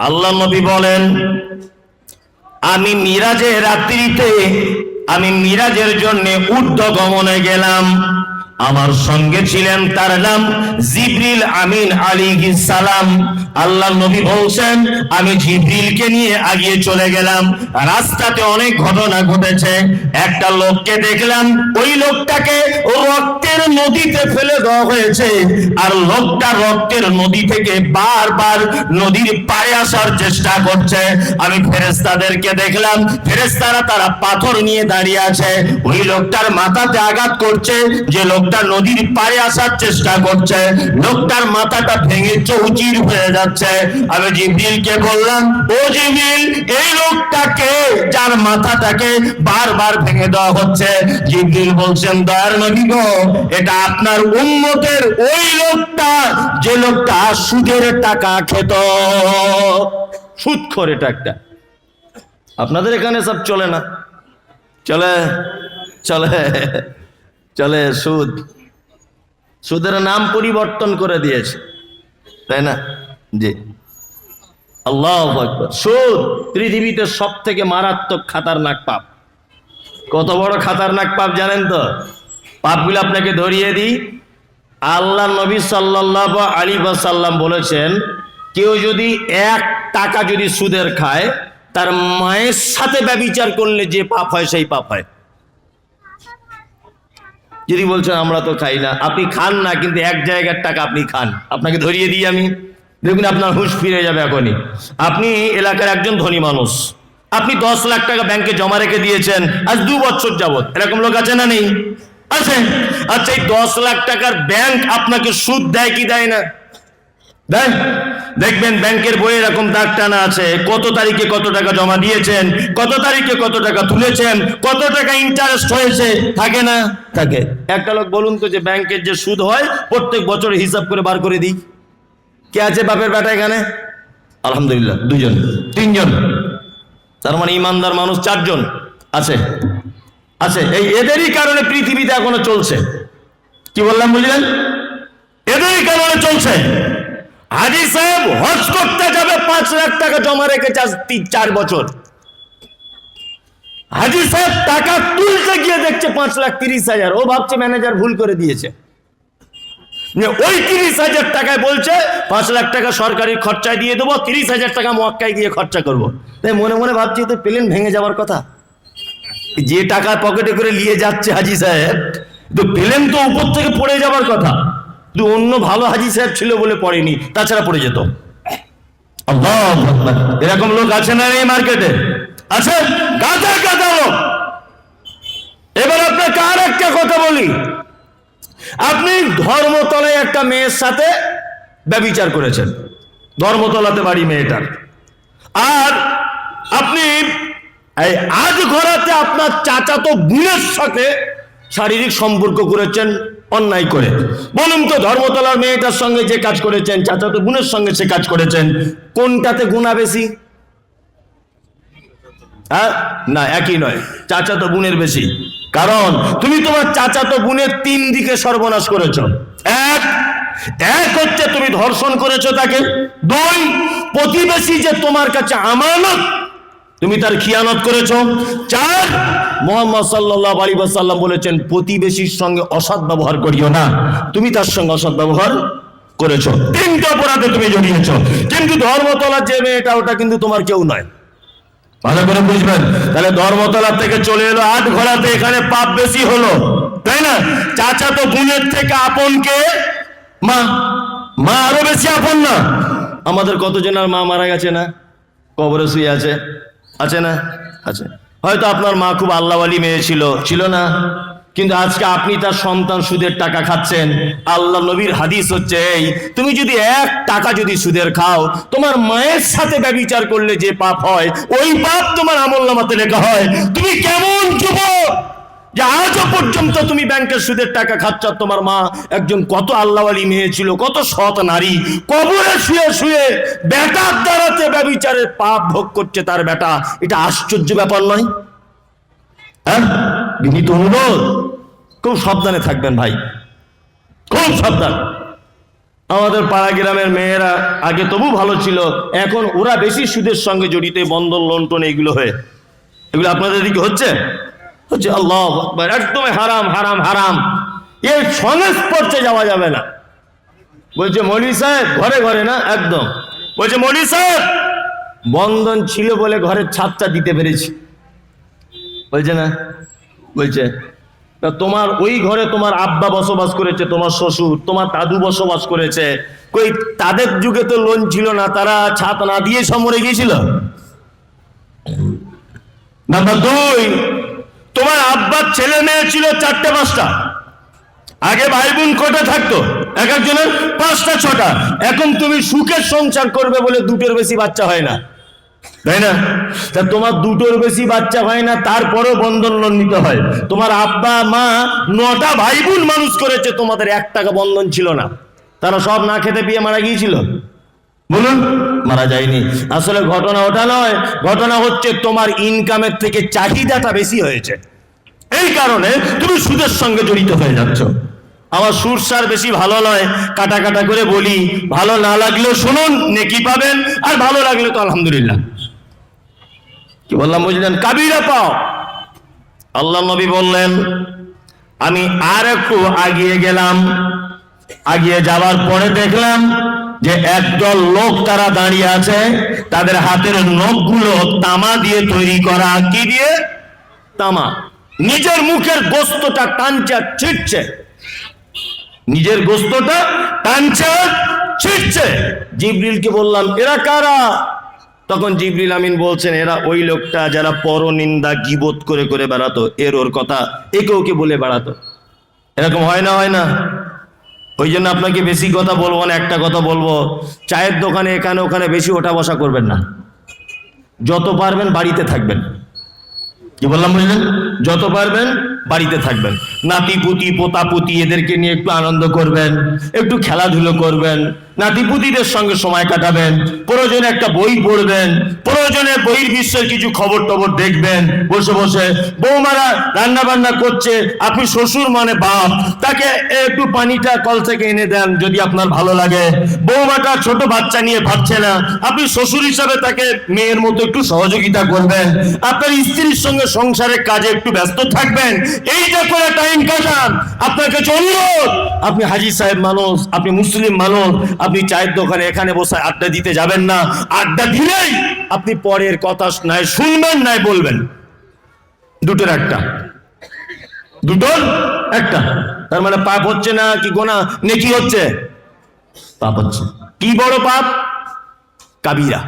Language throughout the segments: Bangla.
আল্লাহ নবী বলেন আমি মিরাজের রাত্রিতে আমি মিরাজের জন্য উর্ধ্ব গমনে গেলাম। আমার সঙ্গে ছিলেন তার নাম জিবরিল আমিন আলী সালাম। আল্লাহ নবী বলছেন, আমি জিবরিলকে নিয়ে আগিয়ে চলে গেলাম। রাস্তাতে অনেক ঘটনা ঘটেছে। একটা লোককে দেখলাম, ওই লোকটাকে রক্তের নদীতে ফেলে দেওয়া হয়েছে। আর লোকটা রক্তের নদী থেকে বারবার নদীর পাড়ে আসার চেষ্টা করছে। আমি ফেরেস্তাদেরকে দেখলাম ফেরেস্তারা তারা পাথর নিয়ে দাঁড়িয়ে আছে। ওই লোকটার মাথাতে আঘাত করছে যে লোকটা নদীর পাড়ে আসার চেষ্টা করছে। লোকটার মাথাটা ভেঙে চৌচির হয়ে যাচ্ছে। আমি জিবরিলকে বললাম, ও জিবরিল, এই লোকটাকে যার মাথাটাকে বারবার ভেঙে দেওয়া হচ্ছে। জিবরিল বলছেন, দয়ার নবী গো, এটা আপনার উম্মতের ওই লোকটা, যে লোকটা সুদের টাকা খেত। সুদ করে এটা আপনাদের এখানে সব চলে না? চলে চলে। চলে সুদ। সুদের নাম পরিবর্তন করে দিয়েছে। তাই না? জি। আল্লাহ সুদ পৃথিবীতে সব থেকে মারাত্মক খাতারনাক পাপ। কত বড় খাতারনাক পাপ জানেন তো? পাপগুলো আপনাকে ধরিয়ে দিই। আল্লাহ নবী সাল্লাহ আলী সাল্লাম বলেছেন, কেউ যদি এক টাকা যদি সুদের খায়, তার মায়ের সাথে ব্যবিচার করলে যে পাপ হয়, সেই পাপ হয়। যদি বলছেন আমরা তো খাই না। আপনি খান না, কিন্তু এক জায়গার টাকা আপনি খান। আপনাকে ধরিয়ে দিই আমি। দেখুন, আপনার হুশ ফিরে যাবে এখনই। আপনি এলাকার একজন ধনী মানুষ। আপনি দশ লাখ টাকা ব্যাংকে জমা রেখে দিয়েছেন। আজ দু বছর যাবৎ। এরকম লোক আছে না নেই? আছে? আচ্ছা এই দশ লাখ টাকার ব্যাংক আপনাকে সুদ দেয় কি দেয় না? দেয় দেখবেন ব্যাংকের বইয়ে এরকম দাগ টানা আছে। কত তারিখে কত টাকা জমা দিয়েছেন? কত তারিখে কত টাকা তুলেছেন? কত টাকা ইন্টারেস্ট হয়েছে? থাকে না? থাকে। একটা লোক বলুন তো যে ব্যাংকের যে সুদ হয়, প্রত্যেক বছর হিসাব করে বার করে দিই। কে আছে বাপের বেটা এখানে? আলহামদুলিল্লাহ দুজন তিনজন। তার মানে ইমানদার মানুষ চারজন। আছে। আছে। এই এদেরই কারণে পৃথিবীতে এখনও চলছে। কি বললাম, বুঝলেন? এদেরই কারণে চলছে। হাজি সাহেব, হজ করতে যাবে, পাঁচ লাখ টাকা জমা রেখেছে আজ তিন, চার বছর। হাজি সাহেব টাকা তুলতে গিয়ে দেখছে পাঁচ লাখ তিরিশ হাজার। ও ভাবছে ম্যানেজার ভুল করে দিয়েছে। ওই তিরিশ হাজার টাকায় বলছে, পাঁচ লাখ টাকা সরকারি খরচায় দিয়ে দেবো, তিরিশ হাজার টাকা মক্কায় গিয়ে খরচা করব। তাই মনে মনে ভাবছি তো প্লেন ভেঙে যাওয়ার কথা। যে টাকা পকেটে করে নিয়ে যাচ্ছে হাজি সাহেব তো প্লেন তো উপর থেকে পড়ে যাওয়ার কথা। কিন্তু অন্য ভালো হাজি সাহেব ছিল বলে পড়েনি তাছাড়া পড়ে যেত। এরকম লোক আছে না এই মার্কেটে? আছে? গাদা গাদা লোক। এবার আপনাকে আর একটা কথা বলি। আপনি ধর্মতলায় একটা মেয়ের সাথে ব্যবিচার করেছেন। ধর্মতলাতে বাড়ি মেয়েটার। আর আপনি এই আজ ঘরাতে আপনার চাচাতো বোনের সাথে শারীরিক সম্পর্ক করেছেন। অন্যায় করে। বলুন তো, ধর্মতলার মেয়েটার সঙ্গে যে কাজ করেছেন চাচাতো বোনের সঙ্গে সে কাজ করেছেন, কোনটাতে গুণা বেশি? হ্যাঁ? না, একই নয় চাচাতো বোনের বেশি। কারণ তুমি তোমার চাচাতো বোনের তিন দিকে সর্বনাশ করেছ। এক এক হচ্ছে তুমি ধর্ষণ করেছ তাকে। দুই, প্রতিবেশী যে তোমার কাছে আমানত, তুমি তার খিয়ানত করেছ। চার মোহাম্মদ সাল্লাহ আলী সাল্লাম বলেছেন, প্রতিবেশীর সঙ্গে অসৎ ব্যবহার করিও না। তুমি তার সঙ্গে অসৎ ব্যবহার করেছ। তিনটা অপরাধে তুমি জড়িয়েছ। কিন্তু ধর্মতলার যে মেয়েটা, ওটা কিন্তু তোমার কেউ নয়। ভালো ধর্মতলা থেকে চলে এলো আট ঘোড়াতে, এখানে পাপ বেশি হলো। তাই না? তো থেকে আপনকে মা। মা আরও বেশি আপন না। আমাদের কতজনের মা মারা গেছে না? কবরে শুয়ে আছে? আছে না? আছে। হয়তো আপনার মা খুব আল্লাহওয়ালি মেয়ে ছিল। ছিল না। কিন্তু আজকে আপনি তার সন্তান সুদের টাকা খাচ্ছেন। আল্লাহ নবীর হাদিস হচ্ছে এই তুমি যদি এক টাকা যদি সুদের খাও তোমার মায়ের সাথে ব্যবচার করলে যে পাপ হয় ওই পাপ তোমার আমল নামাতে লেখা হয়। তুমি কেমন যুবক? যে আজও পর্যন্ত তুমি ব্যাংকের সুদের টাকা খাচ্ছ তোমার মা একজন কত আল্লাহওয়ালি মেয়ে ছিল, কত সৎ নারী, কবরে শুয়ে শুয়ে বেটার দ্বারাতে ব্যবিচারের পাপ ভোগ করছে তার বেটা। এটা আশ্চর্য ব্যাপার নয়? হ্যাঁ? বিনীত অনুরোধ। খুব সাবধানে থাকবেন ভাই। খুব সাবধান। আমাদের পাড়া গ্রামের মেয়েরা আগে তবু ভালো ছিল, এখন ওরা বেশি সুদের সঙ্গে জড়িত বন্ধন লোন টোন এগুলো হয়ে। এগুলো আপনাদের দিকে হচ্ছে? হচ্ছে আল্লাহ আকবার, একদমই হারাম হারাম হারাম। এর সংস্পর্শে যাওয়া যাবে না। বলছে মলি সাহেব ঘরে ঘরে না? একদম। বলছে মলি সাহেব বন্ধন ছিল বলে ঘরের ছাদটা দিতে পেরেছি। বলছে না? বলছে তা তোমার ওই ঘরে তোমার আব্বা বসবাস করেছে তোমার শ্বশুর তোমার দাদু বসবাস করেছে। কই তাদের যুগে তো লোন ছিল না তারা ছাদ না দিয়ে সব মরে গিয়েছিল? নাম্বার দুই তোমার আব্বার ছেলে মেয়ে ছিল চারটে, পাঁচটা। আগে ভাই বোন কটা থাকতো? এক একজনের পাঁচটা, ছটা। এখন তুমি সুখের সংসার করবে বলে দুটোর বেশি বাচ্চা হয় না। তাই না? তা তোমার দুটোর বেশি বাচ্চা হয় না, তারপরেও বন্ধন লোন নিতে হয়। তোমার আব্বা, মা, নটা ভাই বোন মানুষ করেছে, তোমাদের এক টাকা বন্ধন ছিল না। তারা সব না খেতে পেয়ে মারা গিয়েছিল? বলুন। মারা যায়নি। আসলে ঘটনা ওটা নয়। ঘটনা হচ্ছে তোমার ইনকামের থেকে চাহিদাটা বেশি হয়েছে। এই কারণে তুমি সুদের সঙ্গে জড়িত হয়ে যাচ্ছ। আমার সুর সার বেশি ভালো নয়। কাটা কাটা করে বলি, ভালো না লাগলেও শুনুন, নেকি পাবেন, আর ভালো লাগলে তো আলহামদুলিল্লাহ। কি বললাম, বুঝলেন? কাবিরা পাও। আল্লাহ নবী বললেন, আমি আর একটু আগিয়ে গেলাম। আগিয়ে যাওয়ার পরে দেখলাম যে একদল লোক তারা দাঁড়িয়ে আছে, তাদের হাতের নখগুলো তামা দিয়ে তৈরি করা। কি দিয়ে? তামা। নিজের মুখের গোস্তটা আর ছিটছে নিজের গোস্তটা আর ছিটছে জিবরিলকে বললাম, এরা কারা? তখন জিবরিল আমিন বলছেন, এরা ওই লোকটা যারা পরনিন্দা গিবত করে করে বেড়াতো, এর ওর কথা একে ওকে বলে বেড়াতো? এরকম হয় না হয় না? ওই জন্য আপনাকে বেশি কথা বলব না, একটা কথা বলব। চায়ের দোকানে এখানে ওখানে বেশি ওঠা বসা করবেন না। যত পারবেন বাড়িতে থাকবেন। কি বললাম বুঝলেন? যত পারবেন বাড়িতে থাকবেন। নাতি, পুতি, পোতা, পুতি এদেরকে নিয়ে একটু আনন্দ করবেন, একটু খেলাধুলো করবেন, নাতি, পুতিদের সঙ্গে সময় কাটাবেন, প্রয়োজনে একটা বই পড়বেন, প্রয়োজনে বইয়ের বিশ্বের কিছু খবর টবর দেখবেন, বসে বসে। বৌমারা রান্না বান্না করছে, আপনি শ্বশুর মানে বাপ, তাকে একটু পানিটা কল থেকে এনে দেন যদি আপনার ভালো লাগে। বৌমাটা ছোট বাচ্চা নিয়ে ভাবছে না, আপনি শ্বশুর হিসাবে তাকে মেয়ের মতো একটু সহযোগিতা করবেন। আপনার স্ত্রীর সঙ্গে সংসারের কাজে একটু ব্যস্ত থাকবেন এইটা করে টাইম কাটান। অনুরোধ, আপনি সাহেব মানুষ, আপনি মুসলিম মানুষ, আপনি চায়ের দোকানে এখানে বসে আড্ডা দিতে যাবেন না। আড্ডা দিলেই আপনি পরের কথা নাই, শুনবেন নাই, বলবেন। দুটোর একটা। দুটোর একটা। তার মানে পাপ হচ্ছে না কি গোনা? নেকি হচ্ছে? পাপ হচ্ছে। কি বড় পাপ? কাবিরা।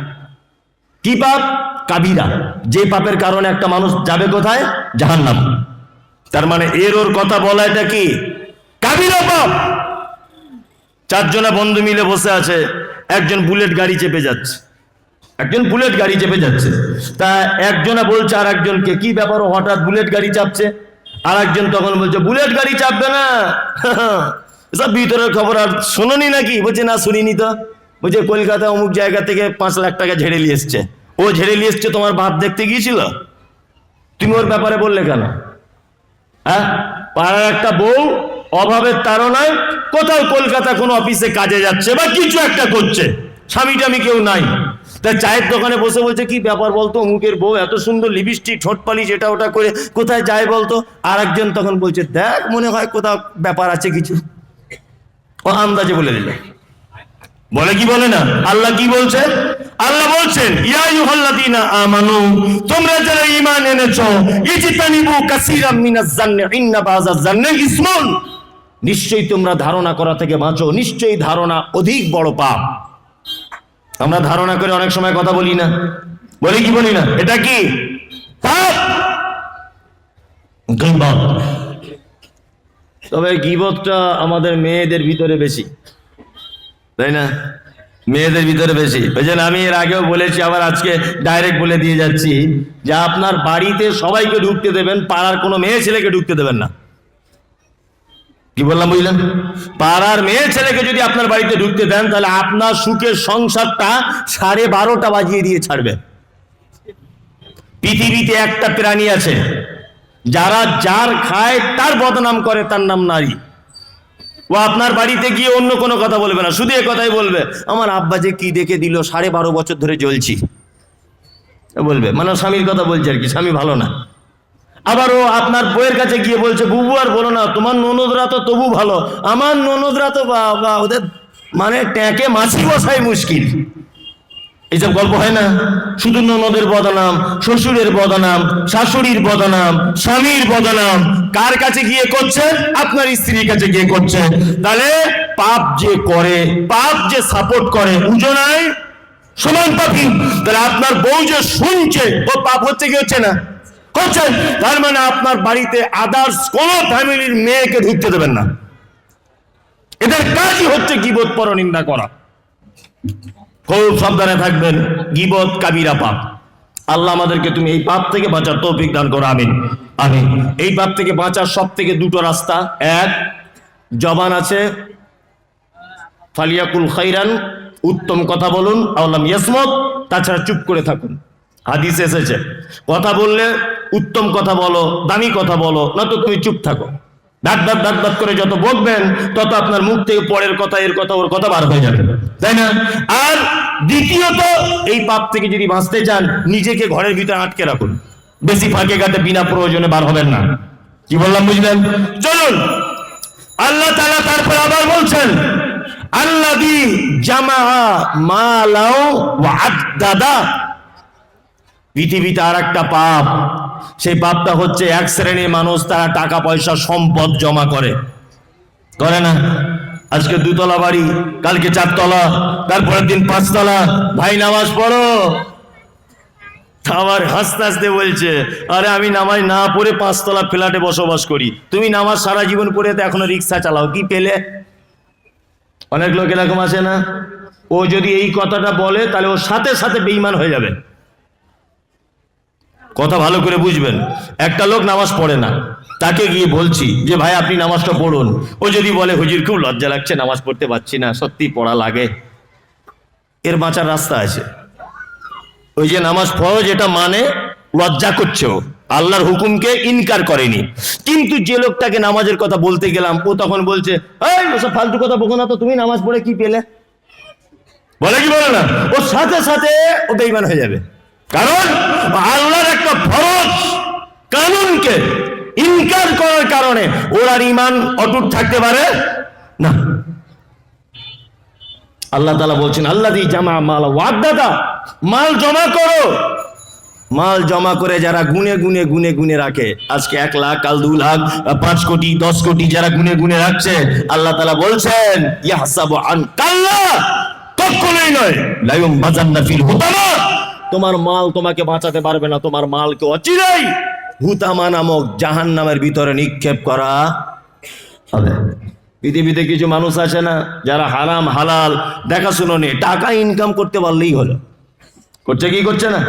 কি পাপ? কাবিরা। যে পাপের কারণে একটা মানুষ যাবে কোথায়? জাহান্নাম। তার মানে এর ওর কথা বলা এটা কি? কাবিরা পাপ চারজনা বন্ধু মিলে বসে আছে, একজন বুলেট গাড়ি চেপে যাচ্ছে। একজন বুলেট গাড়ি চেপে যাচ্ছে। তা একজনা বলছে আর একজনকে কি ব্যাপার হঠাৎ বুলেট গাড়ি চাপছে? আর একজন তখন বলছে, বুলেট গাড়ি চাপবে না। সব ভিতরের খবর আর শোনোনি নাকি? বলছে, না, শুনিনি তো। বলছে, কলকাতা অমুক জায়গা থেকে পাঁচ লাখ টাকা ঝেড়ে নিয়ে এসছে। ও ঝেড়ে নিয়ে এসছে তোমার বাপ দেখতে গিয়েছিল? তুমি ওর ব্যাপারে বললে কেন? হ্যাঁ? পাড়ার একটা বউ, অভাবের তাড়নায় কোথাও কলকাতা কোনো অফিসে কাজে যাচ্ছে বা কিছু একটা করছে। স্বামী টামি কেউ নাই। তা চায়ের দোকানে বসে বলছে, কি ব্যাপার বলতো? অমুকের বউ এত সুন্দর লিপস্টিক ঠোঁট পালিশ এটা ওটা করে কোথায় যায় বলতো? আর একজন তখন বলছে, দেখ, মনে হয় কোথাও ব্যাপার আছে কিছু। ও আন্দাজে বলে দিল। বলে কি বলে না? আল্লাহ কি বলছে? আল্লাহ বলছেন, ইয়া আমানু, তোমরা যারা ঈমান এনেছো, ইজতানিবু কাসীরাম মিনাজ জান্নি, ইন্না বাযাজ জান্নি ইসমুন। নিশ্চয়ই তোমরা ধারণা করা থেকে বাঁচো, নিশ্চয়ই ধারণা অধিক বড় পাপ। আমরা ধারণা করে অনেক সময় কথা বলি না। বলি কি বলি না? এটা কি? পাপ? তবে গিবতটা আমাদের মেয়েদের ভিতরে বেশি। তাই না? মেয়েদের ভিতরে বেশি। জন্য আমি এর আগেও বলেছি, আবার আজকে ডাইরেক্ট বলে দিয়ে যাচ্ছি যে আপনার বাড়িতে সবাইকে ঢুকতে দেবেন, পাড়ার কোনো মেয়ে ছেলেকে ঢুকতে দেবেন না। কি বললাম, বুঝলেন? পাড়ার মেয়ে ছেলেকে যদি আপনার বাড়িতে ঢুকতে দেন, তাহলে আপনার সুখের সংসারটা সাড়ে বারোটা বাজিয়ে দিয়ে ছাড়বে। পৃথিবীতে একটা প্রাণী আছে, যারা যার খায় তার বদনাম করে, তার নাম নারী। ও আপনার বাড়িতে গিয়ে অন্য কোনো কথা বলবে না, শুধু এ কথাই বলবে, আমার আব্বা যে কি দেখে দিল, সাড়ে বারো বছর ধরে জ্বলছি। বলবে মানে স্বামীর কথা বলছে আর কি, স্বামী ভালো না। আবার ও আপনার বইয়ের কাছে গিয়ে বলছে, বুবু আর বলো না, তোমার ননদরা তো তবু ভালো, আমার ননদরা তো বা ওদের মানে ট্যাঁকে মাছি বসাই মুশকিল। এইসব গল্প হয় না? শুধু ননদের বদনাম, শ্বশুরের বদনাম, শাশুড়ির বদনাম, স্বামীর বদনাম। কার কাছে গিয়ে করছে? আপনার স্ত্রীর কাছে গিয়ে করছে। তাহলে পাপ যে করে, পাপ যে সাপোর্ট করে নাই? সমান পাপি। তাহলে আপনার বউ যে শুনছে, ও পাপ হচ্ছে কি হচ্ছে না? হচ্ছে তার মানে আপনার বাড়িতে আদার্স কোন ফ্যামিলির মেয়েকে ঢুকতে দেবেন না। এদের কাজই হচ্ছে কি বোধ পর নিন্দা করা। খুব সাবধানে থাকবেন। গিবত কাবিরা পাপ। আল্লাহ আমাদেরকে তুমি এই পাপ থেকে বাঁচার তৌফিক দান করো, আমিন। আমিন। এই পাপ থেকে বাঁচার সব থেকে দুটো রাস্তা। এক, জবান আছে। ফালিয়াকুল খাইরান, উত্তম কথা বলুন আল্লাহ ইয়াসমত, তাছাড়া চুপ করে থাকুন। হাদিস এসেছে। কথা বললে উত্তম কথা বলো, দামি কথা বলো না তো তুমি চুপ থাকো। দাঁত দাঁত দাঁত দাঁত করে যত বকবেন, তত আপনার মুখ থেকে পরের কথা, এর কথা, ওর কথা বার হয়ে যাবে। তাই না? আর দ্বিতীয়ত, এই পাপ থেকে যদি বাঁচতে চান, নিজেকে ঘরের ভিতরে আটকে রাখুন। বেশি ফাঁকে গাতে বিনা প্রয়োজনে বার হবেন না। কি বললাম, বুঝলেন? চলুন। আল্লাহ তাআলা তারপর আবার বলছেন, আল্লাযী জামা মালাও ওয়া আদ্দাদা পৃথিবীতে আর একটা পাপ। সেই পাপটা হচ্ছে এক শ্রেণির মানুষ তারা টাকা পয়সা সম্পদ জমা করে। করে না? আজকে দুতলা বাড়ি, কালকে চারতলা, তারপরের দিন পাঁচতলা। ভাই, নামাজ পড়ো। আমার হাসতে হাসতে বলছে, আরে আমি নামাজ না পড়ে পাঁচতলা ফ্ল্যাটে বসবাস করি। তুমি নামাজ সারা জীবন পড়ে তো এখনও রিক্সা চালাও, কি পেলে? অনেক লোক এরকম আছে না? ও যদি এই কথাটা বলে, তাহলে ওর সাথে সাথে বেইমান হয়ে যাবে। কথা ভালো করে বুঝবেন। একটা লোক নামাজ পড়ে না। তাকে গিয়ে বলছি যে, ভাই, আপনি নামাজটা পড়ুন। ও যদি বলে, হুজুর, খুব লজ্জা লাগছে, নামাজ পড়তে পারছি না, সত্যি পড়া লাগে। এর বাঁচার রাস্তা আছে। ওই যে নামাজ ফরজ এটা মানে লজ্জা করছে ও। আল্লাহর হুকুমকে ইনকার করেনি। কিন্তু যে লোকটাকে নামাজের কথা বলতে গেলাম, ও তখন বলছে ফালতু কথা বলো না তো, তুমি নামাজ পড়ে কি পেলে? বলে কি বলে না? ওর সাথে সাথে ও বেইমান হয়ে যাবে। কারণ আল্লাহর একটা ফরজ কানুনকে ইনকার করার কারণে ওর ইমান অটুট থাকতে পারে না। আল্লাহ তালা বলছেন আল্লাহ দি জামা মাল ওয়াদাদা মাল জমা করো। মাল জমা করে যারা গুনে গুনে গুনে গুনে রাখে, আজকে এক লাখ, কাল দু লাখ, পাঁচ কোটি, দশ কোটি যারা গুনে গুনে রাখছে, আল্লাহ তালা বলছেন, ইয়াহসাবু আন কাল্লা কখনোই নয়। লাইম বাজান্না ফিল হুতামা। তোমার মাল তোমাকে বাঁচাতে পারবে না, তোমার মালকে অচিরেই হুতামা নামক জাহান নামের ভিতরে নিক্ষেপ করা হবে। পৃথিবীতে কিছু মানুষ আছে না, যারা হারাম, হালাল, দেখাশুনো নেই টাকা ইনকাম করতে পারলেই হলো। করছে কি করছে না?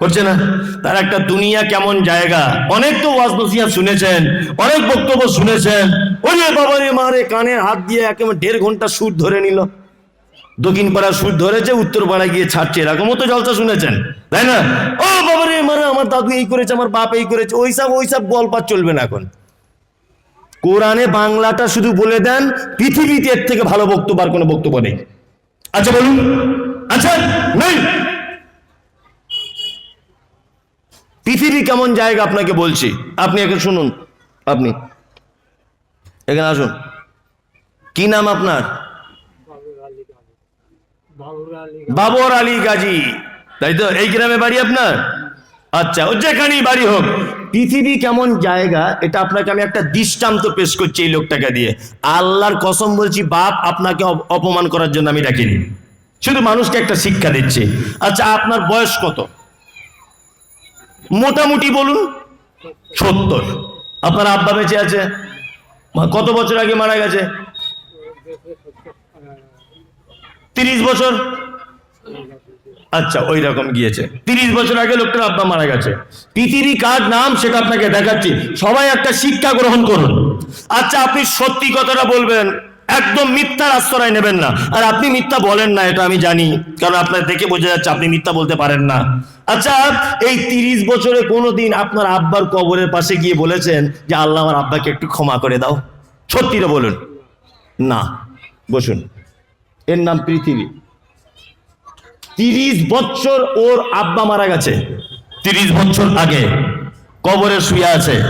করছে না। তার একটা দুনিয়া কেমন জায়গা? অনেক তো ওয়াজ নসিয়া শুনেছেন, অনেক বক্তব্য শুনেছেন। ওরে বাবা রে মারে কানে হাত দিয়ে একেবারে দেড় ঘণ্টা সুর ধরে নিল। দক্ষিণ পাড়া সুর ধরেছে উত্তর পাড়ায় গিয়ে ছাড়ছে। এরকমও তো জলসা শুনেছেন, তাই না? ও বাবা রে মারে, আমার দাদু এই করেছে, আমার বাপ এই করেছে, ওইসব ওইসব গল্প চলবে না এখন। কোরআনে বাংলাটা শুধু বলে দেন, পৃথিবীতে এর থেকে ভালো বক্তব্য আর কোনো বক্তব্য নেই। আচ্ছা বলুন। আচ্ছা নেই। পৃথিবী কেমন জায়গা আপনাকে বলছি? আপনি একে শুনুন, আপনি। এখানে আসুন। কি নাম আপনার? বাবর আলী গাজী। তাই তো? এই গ্রামে বাড়ি আপনার? আচ্ছা ও যেখানেই বাড়ি হোক, পৃথিবী কেমন জায়গা, এটা আপনাকে আমি একটা দৃষ্টান্ত পেশ করছি এই লোকটাকে দিয়ে। আল্লাহর কসম বলছি, বাপ আপনাকে অপ- অপমান করার জন্য আমি ডাকিনি। শুধু মানুষকে একটা শিক্ষা দিচ্ছে। আচ্ছা আপনার বয়স কত? মোটামুটি বলুন, সত্তর। আপনার আব্বা বেঁচে আছে? কত বছর আগে মারা গেছে? তিরিশ বছর? আচ্ছা ওই রকম গিয়েছে। তিরিশ বছর আগে লোকটার আব্বা মারা গেছে। পৃথিবী কার নাম সেটা আপনাকে দেখাচ্ছি। সবাই একটা শিক্ষা গ্রহণ করুন। আচ্ছা আপনি সত্যি কথাটা বলবেন, একদম মিথ্যার আশ্রয় নেবেন না। আর আপনি মিথ্যা বলেন না, এটা আমি জানি, কারণ আপনার দেখে বোঝা যাচ্ছে আপনি মিথ্যা বলতে পারেন না। আচ্ছা এই তিরিশ বছরে কোনোদিন আপনার আব্বার কবরের পাশে গিয়ে বলেছেন যে, আল্লাহ আমার আব্বাকে একটু ক্ষমা করে দাও। সত্যিটা বলুন। না, বসুন। এর নাম পৃথিবী। তিরিশ বছর ওর আব্বা মারা গেছে। তিরিশ বছর আগে কবরে শুয়ে আছে।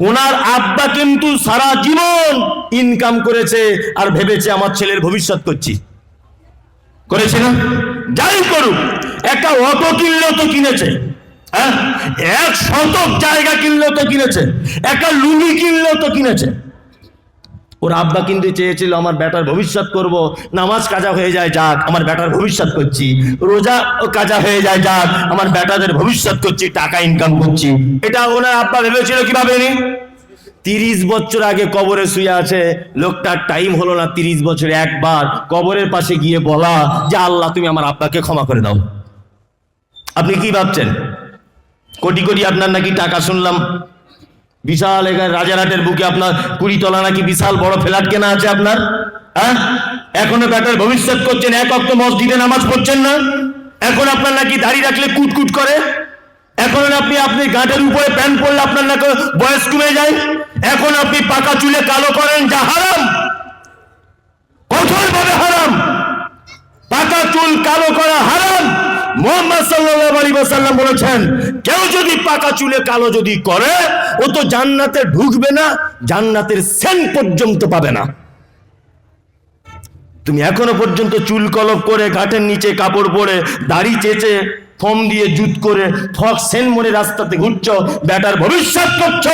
ওনার আব্বা কিন্তু সারা জীবন ইনকাম করেছে আর ভেবেছে আমার ছেলের ভবিষ্যৎ করছি। করেছে না? যাই করুক, একটা অটো কিনলেও তো কিনেছে। হ্যাঁ? এক শতক জায়গা কিনলেও তো কিনেছে। একটা লুঙ্গি কিনলেও তো কিনেছে। ওর আব্বা কিন্তু চেয়েছিল, আমার বেটার ভবিষ্যৎ করব, নামাজ কাজা হয়ে যায় যাক, আমার বেটার ভবিষ্যৎ করছি। রোজা কাজা হয়ে যায় যাক, আমার বেটাদের ভবিষ্যৎ করছি, টাকা ইনকাম করছি। এটা ওনার আব্বা ভেবেছিল কীভাবে নি? তিরিশ বছর আগে কবরে শুয়ে আছে, লোকটার টাইম হলো না তিরিশ বছরে, একবার কবরের পাশে গিয়ে বলা যে, আল্লাহ, তুমি আমার আব্বাকে ক্ষমা করে দাও। আপনি কি ভাবছেন? কোটি কোটি আপনার নাকি টাকা শুনলাম। বিশাল এখানে রাজারহাটের বুকে আপনার কুড়ি তলা নাকি বিশাল বড় ফ্ল্যাট কেনা আছে আপনার? হ্যাঁ? এখনও ব্যাটার ভবিষ্যৎ করছেন, এক অক্ত মসজিদে নামাজ পড়ছেন না? এখন আপনার নাকি দাড়ি রাখলে কুটকুট করে? এখন আপনি আপনি গাঁটের উপরে প্যান্ট পরলে আপনার নাকি বয়স কমে যায়? এখন আপনি পাকা চুলে কালো করেন, যা হারাম! কঠোর ভাবে হারাম! পাকা চুল কালো করা হারাম! মোহাম্মদ সাল্লাল্লাহু আলাইহি বলেছেন, কেউ যদি পাকা চুলে কালো যদি করে, ও তো জান্নাতে ঢুকবে না, জান্নাতের সেন পর্যন্ত পাবে না। তুমি এখনও পর্যন্ত চুল কলপ করে, ঘাটের নিচে কাপড় পরে, দাড়ি চেচে ফর্ম দিয়ে জুত করে, ফক সেন মনে রাস্তাতে ঘুরছ বেটার ভবিষ্যৎ করছ